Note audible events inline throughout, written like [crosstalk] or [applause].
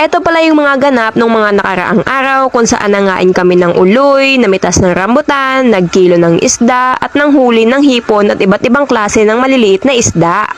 Ito pala yung mga ganap ng mga nakaraang araw kung saan nangain kami ng uloy, namitas ng rambutan, nagkilo ng isda, at nanghuli ng hipon at iba't ibang klase ng maliliit na isda.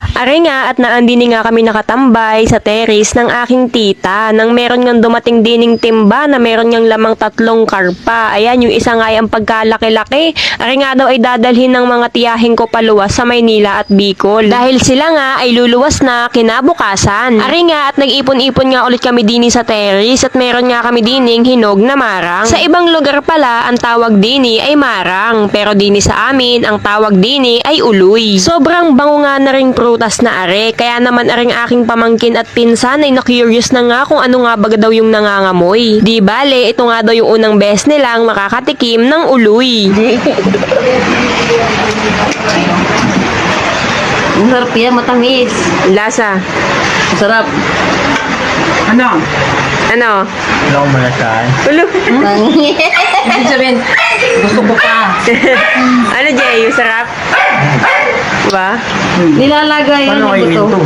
Are nga at naandini nga kami nakatambay sa terrace ng aking tita nang meron ngang dumating dining timba na meron ngang lamang tatlong karpa. Ayan, yung isa nga ay ang pagkalaki-laki. Are nga daw ay dadalhin ng mga tiyahin ko paluwas sa Maynila at Bicol. Dahil sila nga ay luluwas na kinabukasan. Are nga at nag-ipon-ipon nga ulit kami dini sa terrace at meron nga kami dining hinog na marang. Sa ibang lugar pala, ang tawag dini ay marang. Pero dini sa amin, ang tawag dini ay uloy. Sobrang bango nga na ring prutas na are. Kaya naman aring aking pamangkin at pinsan ay na-curious na nga kung ano nga baga daw yung nangangamoy. Di bale, ito nga daw yung unang best nilang makakatikim ng uloy. Ang sarap yan, matamis. Lasa. Ang sarap. Ano? Ano? Wala akong malasaan. Ulo. Ibig sabihin, gusto ko pa. [laughs] ano, Jay? Yung sarap? Diba? Nilalagay yan Paano kayo yung buto. [laughs]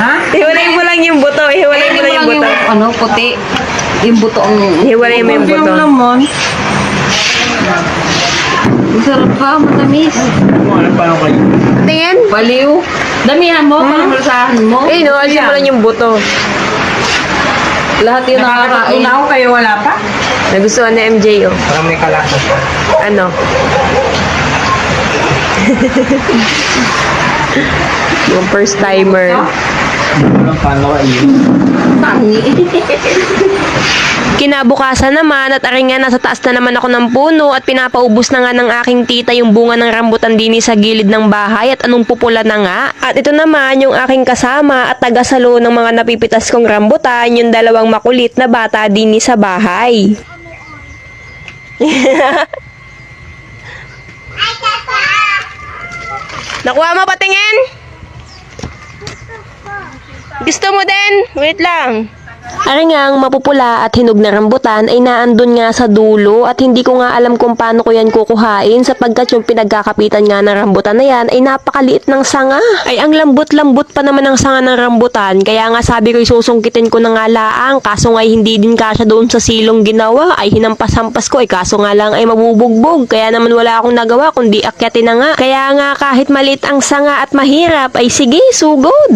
ha? Hiwalay mo lang yung buto. Hiwalay mo lang yung buto. ano, puti. Yung buto ang... Hiwalay mo yung buto. naman. Ang sarap pa, matamis. Ano paano kayo. Tingin? Baliw. Damihan mo, para malasahan mo. Eh, no, alisin mo lang yung buto. Lahat yung Nakakatatlo nakakain. na ako kayo wala pa? Nagustuhan ni MJ, oh. Parang may kalasa pa. Ano? [laughs] yung first timer. [laughs] Kinabukasan naman at aring nga nasa taas na naman ako ng puno at pinapaubos na nga ng aking tita yung bunga ng rambutan dini sa gilid ng bahay at anong pupula na nga. At ito naman yung aking kasama at tagasalo ng mga napipitas kong rambutan yung dalawang makulit na bata dini sa bahay. Nakuha mo patingin? Gusto mo din? Wait lang. Ari nga ang mapupula at hinog na rambutan ay naandun nga sa dulo at hindi ko nga alam kung paano ko yan kukuhain sapagkat yung pinagkakapitan nga ng rambutan na yan ay napakaliit ng sanga. Ay ang lambot-lambot pa naman ng sanga ng rambutan kaya nga sabi ko isusungkitin ko na nga laang kaso nga hindi din kasya doon sa silong ginawa ay hinampas-hampas ko ay kaso nga lang ay mabubugbog kaya naman wala akong nagawa kundi akyatin na nga. Kaya nga kahit maliit ang sanga at mahirap ay sige sugod.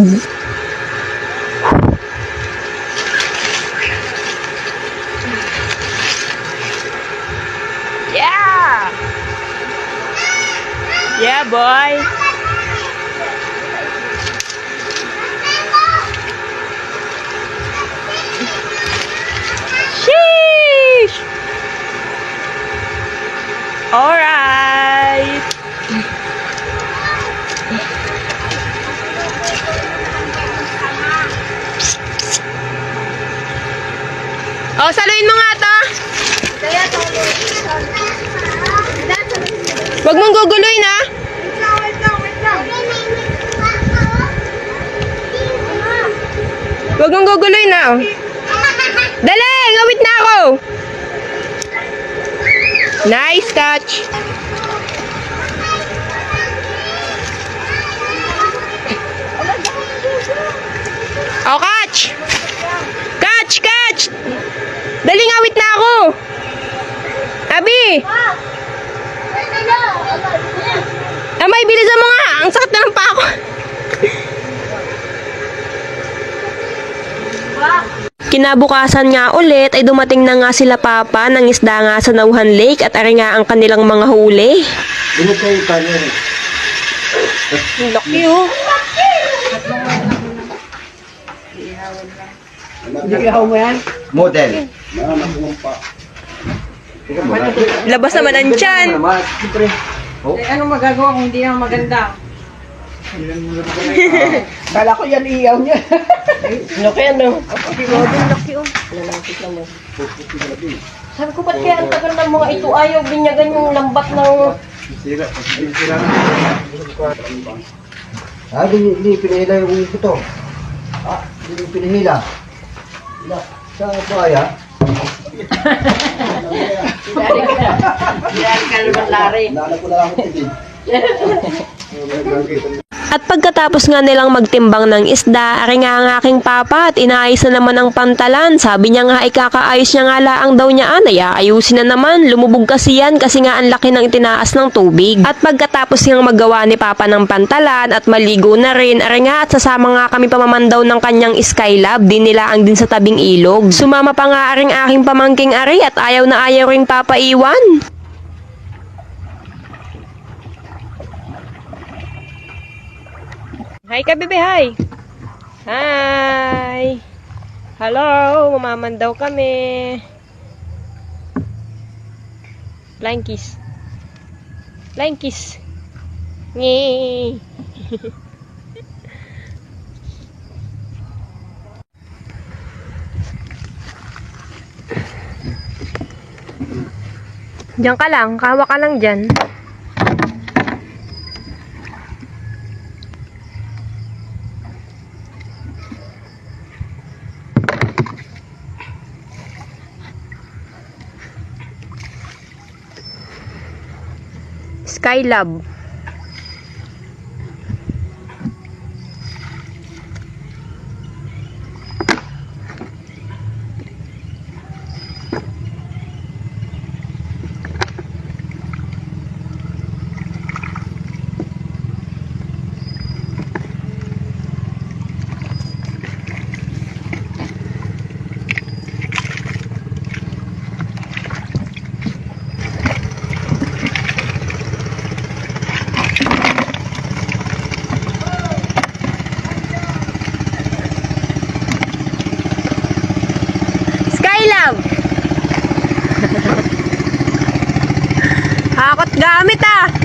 Yeah, boy! Sheesh! Alright! Oh, saluin mo nga to! Huwag mong guguloy na! Huwag mong guguloy na! Dali! Ngawit na ako! Nice catch! Oh, catch! Catch! Catch! Dali ngawit na ako! Abi! Amay, bilisan mo nga! Ang sakit na ng paa ko! Kinabukasan nga ulit ay dumating na nga sila papa ng isda nga sa Nauhan Lake at ari nga ang kanilang mga huli. Binot kayo tayo. Laki oh. Model. Labas naman ang tiyan. Anong magagawa kung hindi naman maganda? [laughs] Kala ko yan iyaw niya. [laughs] Laki ano? Laki oh. Lalapit lang oh. Sabi ko, ba't kaya ang tagal ng mga ito ayaw binyagan yung lambat ng... Sira. Sira. Ah, di, di pinahila yung ito. Ah, di pinahila. Ila, sa buhaya. Yan ka naman, Larry. Naalala ko na lang ako din. [laughs] At pagkatapos nga nilang magtimbang ng isda, ari nga ang aking papa at inaayos na naman ang pantalan. Sabi niya nga ay kakaayos niya nga laang daw niya ay ayusin na naman. Lumubog kasi yan kasi nga ang laki ng itinaas ng tubig. At pagkatapos nga magawa ni papa ng pantalan at maligo na rin, ari nga at sasama nga kami pamamandaw ng kanyang skylab, din nila ang din sa tabing ilog. Sumama pa nga aring aking pamangking ari at ayaw na ayaw ring papaiwan. Hi ka, bebe, hi! Hi! Hello! Mamaman daw kami. Flying kiss. Flying kiss. Ngi. [laughs] Diyan ka lang, kawa ka lang dyan. Skylab. Skylab! Hakot gamit ah!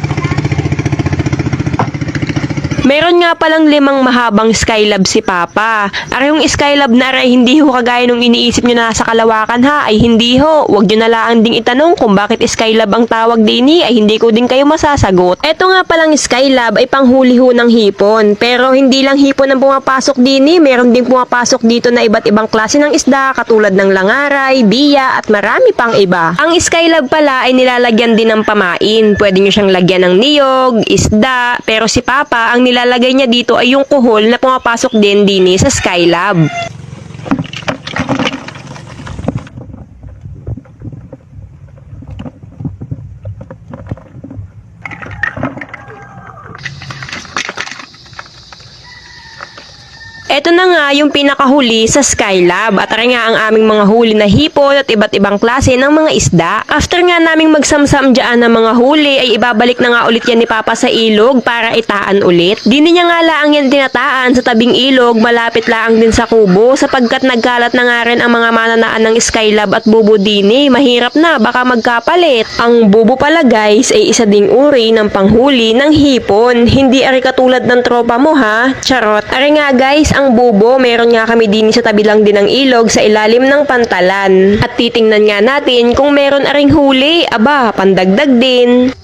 Meron nga palang limang mahabang Skylab si Papa. Ari yung Skylab na aray hindi ho kagaya nung iniisip nyo na nasa kalawakan ha, ay hindi ho. Huwag nyo na lang ding itanong kung bakit Skylab ang tawag din ay hindi ko din kayo masasagot. Eto nga palang Skylab ay panghuli ho ng hipon. Pero hindi lang hipon ang pumapasok din meron din pumapasok dito na iba't ibang klase ng isda katulad ng langaray, biya at marami pang iba. Ang Skylab pala ay nilalagyan din ng pamain. Pwede nyo siyang lagyan ng niyog, isda, pero si Papa ang nilalagay niya dito ay yung kuhol na pumapasok din din sa Skylab. Ito na nga yung pinakahuli sa Skylab at ari nga ang aming mga huli na hipon at iba't ibang klase ng mga isda. After nga naming magsamsam dyan ng mga huli ay ibabalik na nga ulit yan ni Papa sa ilog para itaan ulit. Dini niya nga laang yan tinataan sa tabing ilog malapit laang din sa kubo sapagkat nagkalat na nga rin ang mga mananaan ng Skylab at bubo dini. Mahirap na baka magkapalit. Ang bubo pala guys ay isa ding uri ng panghuli ng hipon. Hindi ari katulad ng tropa mo ha. Charot. Ari nga guys, ang bubo, meron nga kami din sa tabi lang din ng ilog sa ilalim ng pantalan. At titingnan nga natin kung meron aring huli. Aba, pandagdag din.